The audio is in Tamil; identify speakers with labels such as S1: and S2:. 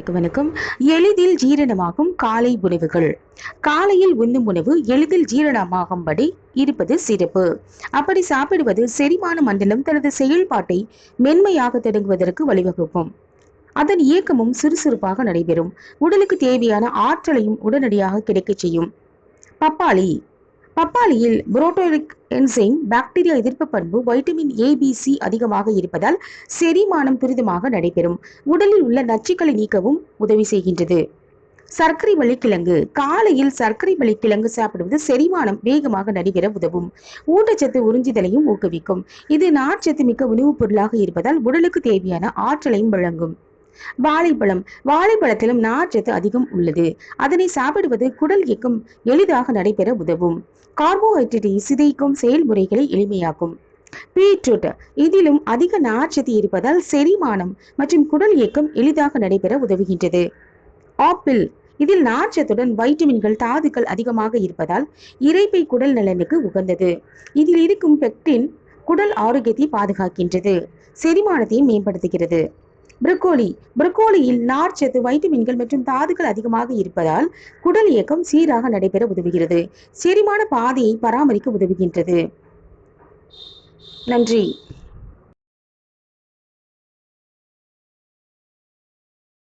S1: வணக்கம். எளிதில் ஜீரணமாகும் காலை உணவுகள். காலையில் உண்ணும் உணவு எளிதில் ஜீரணமாகும்படி இருப்பது சிறப்பு. அப்படி சாப்பிடுவது செரிமான மண்டலம் தனது செயல்பாட்டை மென்மையாக தொடங்குவதற்கு வழிவகுக்கும். அதன் இயக்கமும் சுறுசுறுப்பாக நடைபெறும். உடலுக்கு தேவையான ஆற்றலையும் உடனடியாக கிடைக்கச் செய்யும். பப்பாளி. பப்பாளியில் புரோட்டோரிக் என்சைம் பாக்டீரியா எதிர்ப்பு பண்பு வைட்டமின் ஏ பி சி அதிகமாக இருப்பதால் செரிமானம் துரிதமாக நடைபெறும். உடலில் உள்ள நச்சுக்களை நீக்கவும் உதவி செய்கின்றது. சர்க்கரை வள்ளிக்கிழங்கு காலையில் சர்க்கரை வள்ளிக்கிழங்கு சாப்பிடுவது செரிமானம் வேகமாக நடைபெற உதவும். ஊட்டச்சத்து உறிஞ்சுதலையும் ஊக்குவிக்கும். இது நார்ச்சத்து மிக்க உணவுப் பொருளாக இருப்பதால் உடலுக்கு தேவையான ஆற்றலையும் வழங்கும். வாழைப்பழம். வாழைப்பழத்திலும் நார்ச்சத்து அதிகம் உள்ளது. அதனை சாப்பிடுவது குடல் இயக்கம் எளிதாக நடைபெற உதவும். கார்போஹைட்ரேட்டை சிதைக்கும் செயல்முறைகளை எளிமையாக்கும். பீட்ரூட். இதிலும் அதிக நார்ச்சத்து இருப்பதால் செரிமானம் மற்றும் குடல் இயக்கம் எளிதாக நடைபெற உதவுகின்றது. ஆப்பிள். இதில் நார்ச்சத்துடன் வைட்டமின்கள் தாதுக்கள் அதிகமாக இருப்பதால் இறைப்பை குடல் நலனுக்கு உகந்தது. இதில் இருக்கும் பெக்டின் குடல் ஆரோக்கியத்தை பாதுகாக்கின்றது. செரிமானத்தையும் மேம்படுத்துகிறது. புரோக்கோலி. புரோக்கோலியில் நார்ச்சத்து வைட்டமின்கள் மற்றும் தாதுக்கள் அதிகமாக இருப்பதால் குடல் இயக்கம் சீராக நடைபெற உதவுகிறது. செரிமான பாதையை பராமரிக்க உதவுகின்றது. நன்றி.